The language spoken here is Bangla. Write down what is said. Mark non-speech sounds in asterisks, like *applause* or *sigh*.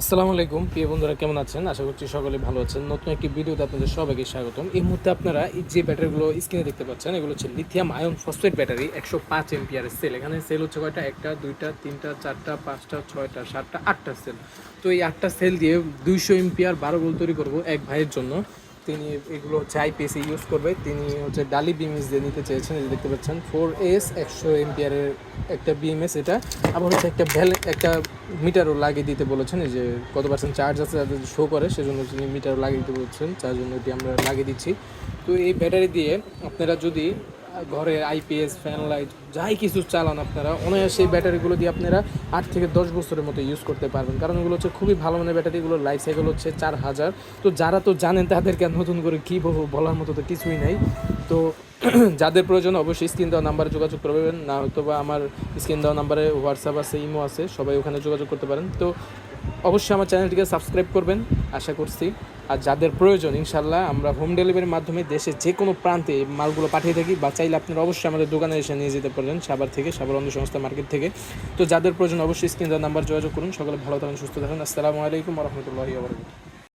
আসসালামু আলাইকুম, প্রিয় বন্ধুরা, কেমন আছেন? আশা করছি সকলে ভালো আছেন। নতুন একটি ভিডিওতে আপনাদের সবাইকে স্বাগতম। এই মুহূর্তে আপনারা এই যে ব্যাটারিগুলো স্ক্রিনে দেখতে পাচ্ছেন, এগুলো হচ্ছে লিথিয়াম আয়ন ফসফেট ব্যাটারি একশো পাঁচ এমপিয়ারের সেল এখানে সেল হচ্ছে কয়টা? একটা, দুইটা, তিনটা, চারটা, পাঁচটা, ছয়টা, সাতটা, আটটা সেল তো এই আটটা সেল দিয়ে দুইশো এমপিআর বারো গোল তৈরি করব এক ভাইয়ের জন্য। তিনি এগুলো হচ্ছে পেসি ইউজ করবে। তিনি হচ্ছে ডালি বিএমএস দিয়ে নিতে চেয়েছেন এটা দেখতে পাচ্ছেন। ফোর এস একশো এমপিয়ারের একটা বিএমএস এটা। আবার হচ্ছে একটা ভ্যাল একটা মিটারও লাগিয়ে দিতে বলেছেন যে কত পার্সেন্ট চার্জ আছে যাতে শো করে, সেজন্য তিনি মিটারও লাগিয়ে দিতে বলছেন তার জন্য এটি আমরা লাগিয়ে দিচ্ছি। তো এই ব্যাটারি দিয়ে আপনারা যদি ঘরে আইপিএস ফ্যান লাইট যাই কিছু চালান আপনারা অনায়াসে ব্যাটারিগুলো দিয়ে আপনারা আট থেকে দশ বছরের মতো ইউজ করতে পারবেন। কারণ এগুলো হচ্ছে খুবই ভালো মানের ব্যাটারি এগুলোর লাইফ সাইকেল হচ্ছে চার হাজার। তো যারা তো জানেন তাদেরকে নতুন করে কী বলার মতো তো কিছুই নাই। তো *clears throat* যাদের প্রয়োজন অবশ্যই স্ক্রিন দেওয়া নাম্বারে যোগাযোগ করবেন না হয়তো বা আমার স্ক্রিন দেওয়া নাম্বারে হোয়াটসঅ্যাপ আছে ইমো আছে, সবাই ওখানে যোগাযোগ করতে পারেন। তো অবশ্যই আমার চ্যানেলটিকে সাবস্ক্রাইব করবেন, আশা করছি। আর যাদের প্রয়োজন ইনশাল্লাহ আমরা হোম ডেলিভারির মাধ্যমে দেশের যে কোনো প্রান্তে মালগুলো পাঠিয়ে থাকি বা চাইলে আপনারা অবশ্যই আমাদের দোকানে এসে নিয়ে যেতে পারবেন সাবার থেকে সাবার অন্য সংস্থা মার্কেট থেকে। তো যাদের প্রয়োজন, অবশ্যই স্ক্রিন দেওয়ার নাম্বার যোগাযোগ করুন। সকলে ভালো থাকুন, সুস্থ থাকুন। আসসালামু আলাইকুম রহমতুল্লাহি